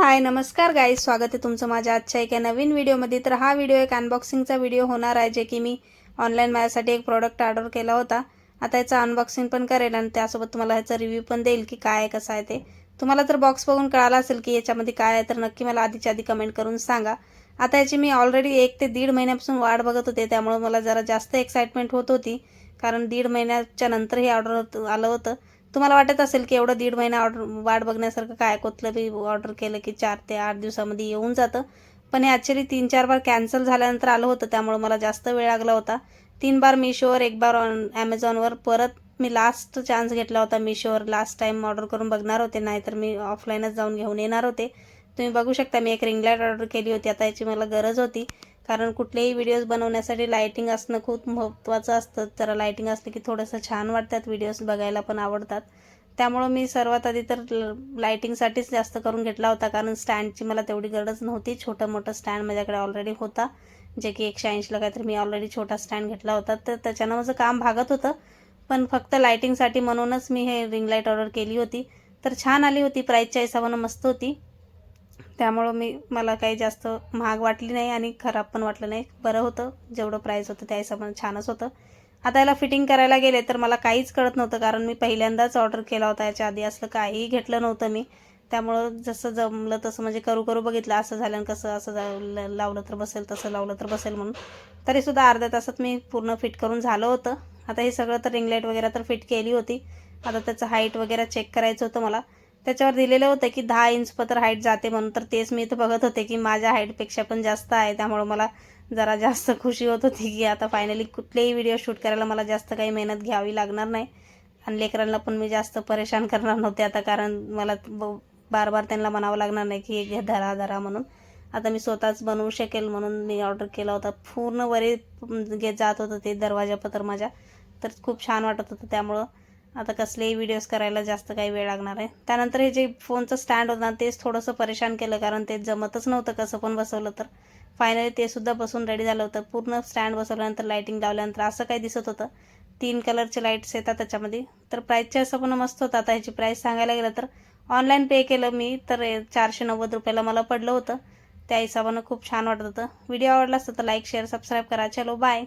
हाय नमस्कार गाईज स्वागत आहे तुमचं माझ्या आजच्या एका नवीन व्हिडिओमध्ये. तर हा व्हिडिओ एक अनबॉक्सिंगचा व्हिडिओ होणार आहे जे की मी ऑनलाईन माझ्यासाठी एक प्रोडक्ट ऑर्डर केला होता. आता याचं अनबॉक्सिंग पण करेल आणि त्यासोबत तुम्हाला ह्याचा रिव्ह्यू पण देईल की काय आहे कसं आहे ते. तुम्हाला तर बॉक्स बघून कळालं असेल की याच्यामध्ये काय आहे तर नक्की मला आधीच्या आधी कमेंट करून सांगा. आता याची मी ऑलरेडी एक ते दीड महिन्यापासून वाट बघत होते त्यामुळे मला जरा जास्त एक्साइटमेंट होत होती. कारण दीड महिन्याच्या नंतर हे ऑर्डर होत आलं होतं. तुम्हाला वाटत असेल की एवढं दीड महिना ऑर्डर वाट बघण्यासारखं काय कुठलं बी ऑर्डर केलं की चार ते आठ दिवसामध्ये येऊन जातं. पण हे ॲक्च्युली तीन चार बार कॅन्सल झाल्यानंतर आलं होतं त्यामुळे मला जास्त वेळ लागला होता. तीन बार मिशोवर एक बार ऑन ॲमेझॉनवर परत मी लास्ट चान्स घेतला होता मिशोवर लास्ट टाईम ऑर्डर करून बघणार होते नाहीतर मी ऑफलाईनच जाऊन घेऊन येणार होते. तुम्ही बघू शकता मी एक रिंगलाईट ऑर्डर केली होती आता याची मला गरज होती. कारण कुठलेही व्हिडिओज बनवण्यासाठी लायटिंग असणं खूप महत्त्वाचं असतं. जरा लायटिंग असलं की थोडंसं छान वाटतात व्हिडिओज बघायला पण आवडतात. त्यामुळं मी सर्वात आधी तर लायटिंगसाठीच जास्त करून घेतला होता. कारण स्टँडची मला तेवढी गरज नव्हती. छोटं मोठं स्टँड माझ्याकडे ऑलरेडी होता. जे की एकशे ऐंशीला काहीतरी मी ऑलरेडी छोटा स्टँड घेतला होता. तर त्याच्यानं माझं काम भागत होतं. पण फक्त लायटिंगसाठी म्हणूनच मी हे रिंग लाइट ऑर्डर केली होती. तर छान आली होती. प्राईजच्या हिशोबानं मस्त होती. त्यामुळं मी मला काही जास्त महाग वाटली नाही आणि खराब पण वाटलं नाही. बरं होतं जेवढं प्राईस होतं त्या हिशोबाने छानच होतं. आता याला फिटिंग करायला गेले तर मला काहीच कळत नव्हतं कारण मी पहिल्यांदाच ऑर्डर केला होता. याच्या आधी असलं काहीही घेतलं नव्हतं मी. त्यामुळं जसं जमलं तसं म्हणजे करू करू बघितलं असं झालं आणि कसं असं ल- लावलं तर बसेल तसं लावलं तर बसेल म्हणून. तरीसुद्धा अर्ध्या तासात मी पूर्ण फिट करून झालं होतं. आता हे सगळं तर रिंगलाईट वगैरे तर फिट केली होती. आता त्याचं हाईट वगैरे चेक करायचं होतं मला. त्याच्यावर दिलेलं होतं की दहा इंच पत्र हाईट जाते म्हणून. तर तेच मी इथं बघत होते की माझ्या हाईटपेक्षा पण जास्त आहे. त्यामुळं मला जरा जास्त खुशी होत होती की आता फायनली कुठलेही व्हिडिओ शूट करायला मला जास्त काही मेहनत घ्यावी लागणार नाही. आणि लेकरांना पण मी जास्त परेशान करणार नव्हते आता कारण मला ब- बार बार त्यांना म्हणावं लागणार नाही की हे धरा धरा म्हणून. आता मी स्वतःच बनवू शकेल म्हणून मी ऑर्डर केला होता. पूर्ण वरी घेत जात होतं ते दरवाजापत्र माझ्या. तर खूप छान वाटत होतं त्यामुळं. आता कसलेही व्हिडिओज करायला जास्त काही वेळ लागणार आहे. त्यानंतर हे जे फोनचं स्टँड होतं ना तेच थोडंसं परेशान केलं कारण ते जमतच नव्हतं कसं पण बसवलं तर. फायनली ते सुद्धा बसून रेडी झालं होतं. पूर्ण स्टँड बसवल्यानंतर लाईटिंग लावल्यानंतर असं काही दिसत होतं. तीन कलरचे लाईट्स येतात त्याच्यामध्ये. तर प्राईसचे असं पण मस्त होतं. आता ह्याची प्राईस सांगायला गेलं तर ऑनलाईन पे केलं मी तर चारशे नव्वद रुपयाला मला पडलं होतं. त्या हिशोबानं खूप छान वाटत होतं. व्हिडिओ आवडला असतं तर लाईक शेअर सबस्क्राईब करा. चलो बाय